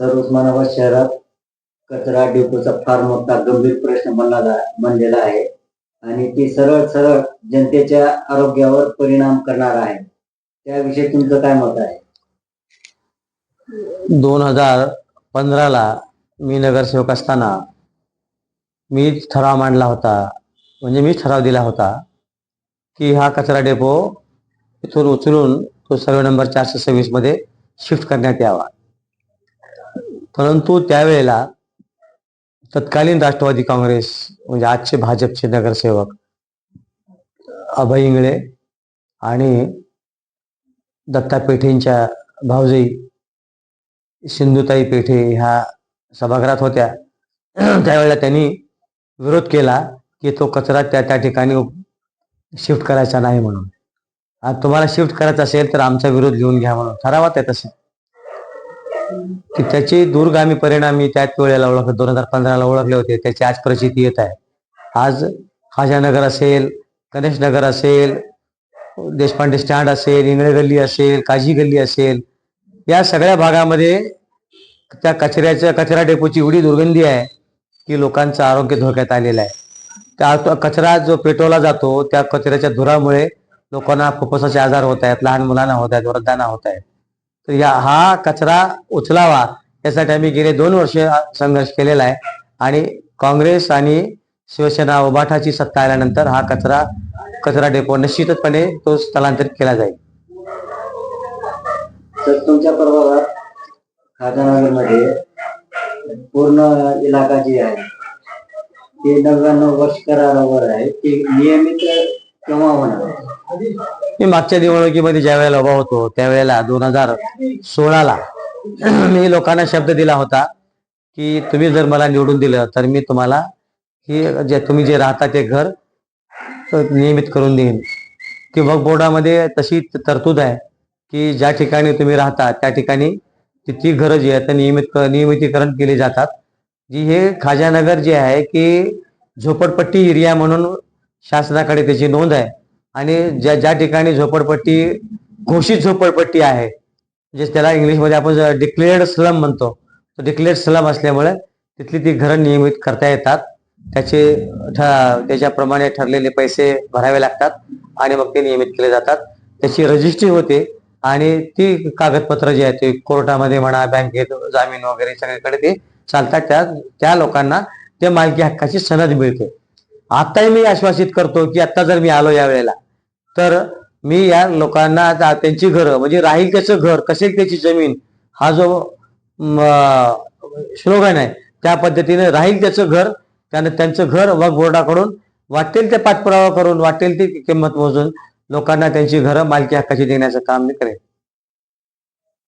Sir Osmanabad शहरात कचरा डेपोचा फार मोठा गंभीर प्रश्न बनला बनलेला आहे. आणि ती सरळ सरळ जनतेच्या आरोग्यावर परिणाम करणार आहे. त्याविषयी तुमचं काय मत आहे? दोन हजार पंधराला मी नगरसेवक असताना मी ठराव मांडला होता म्हणजे मी ठराव दिला होता की हा कचरा डेपो इथून उचलून तो सर्वे नंबर चारशे सव्वीसमध्ये शिफ्ट करण्यात यावा. परंतु त्यावेळेला तत्कालीन राष्ट्रवादी काँग्रेस म्हणजे आजचे भाजपचे नगरसेवक अभय इंगळे आणि दत्ता पेठेंच्या भावजई सिंधुताई पेठे ह्या सभागृहात होत्या. त्यावेळेला त्यांनी विरोध केला की तो कचरा त्या त्या ठिकाणी शिफ्ट करायचा नाही म्हणून. आणि तुम्हाला शिफ्ट करायचा असेल तर आमचा विरोध घेऊन घ्या म्हणून. ठरावात आहे तसं. की त्याचे दूरगामी परिणाम मी त्याच वेळेला ओळखले दोन हजार पंधराला ओळखले होते. त्याची आज परिस्थिती येत आहे. आज खाजानगर असेल गणेश नगर असेल देशपांडे स्टँड असेल इंगळे गल्ली असेल काजी गल्ली असेल या सगळ्या भागामध्ये त्या कचऱ्याच्या कचरा डेपोची एवढी दुर्गंधी आहे की लोकांचं आरोग्य धोक्यात आलेलं आहे. त्या कचरा जो पेटवला जातो त्या कचऱ्याच्या धुरामुळे लोकांना फुफ्फुसाचे आजार होत आहेत लहान मुलांना होत आहेत वृद्धांना होत आहेत. तर या हा कचरा उचलावा यासाठी आम्ही गेले दोन वर्ष संघर्ष केलेला आहे. आणि काँग्रेस आणि शिवसेना उबाठाची सत्ता आल्यानंतर हा कचरा कचरा डेपो निश्चितपणे तो स्थलांतरित केला जाईल. तर तुमच्या प्रभागात खाजानगरमध्ये पूर्ण इलाका जे आहे ते नव्याण्णव वर्ष करारावर आहे. ते नियमित केव्हा होणार मी मागच्या निवडणुकीमध्ये ज्या वेळेला उभा होतो त्यावेळेला दोन हजार सोळाला मी लोकांना शब्द दिला होता की तुम्ही जर मला निवडून दिलं तर मी तुम्हाला ही जे तुम्ही जे राहता ते घर नियमित करून देईन. की वक्फ बोर्डामध्ये तशी तरतूद आहे की ज्या ठिकाणी तुम्ही राहता त्या ठिकाणी ती ती घरं जी आहेत नियमित नियमितीकरण केली जातात. जी हे खाजानगर जे आहे की झोपडपट्टी एरिया म्हणून शासनाकडे त्याची नोंद आहे. आणि ज्या ज्या ठिकाणी झोपडपट्टी घोषित झोपडपट्टी आहे जे त्याला इंग्लिशमध्ये आपण डिक्लेअर्ड स्लम म्हणतो तो डिक्लेअर्ड स्लम असल्यामुळे तिथली ती घरं नियमित करता येतात. त्याचे ठ- त्याच्याप्रमाणे ठरलेले पैसे भरावे लागतात आणि मग ते नियमित केले जातात. त्याची रजिस्ट्री होते आणि ती कागदपत्र जी आहेत ते कोर्टामध्ये म्हणा बँकेत जामीन वगैरे सगळीकडे ते चालतात. त्या त्या लोकांना त्या मालकी हक्काची सनद मिळते. आत्ताही मी आश्वासित करतो की आत्ता जर मी आलो या वेळेला तर मी या लोकांना आता त्यांची घरं म्हणजे राहील त्याचं घर कसे त्याची जमीन हा जो स्लोगन आहे त्या पद्धतीने राहील त्याचं घर त्यानं त्यांचं घर वक बोर्डाकडून वाटेल ते पाठपुरावा करून वाटेल ती किंमत मोजून लोकांना त्यांची घरं मालकी हक्काची देण्याचं काम मी करेन.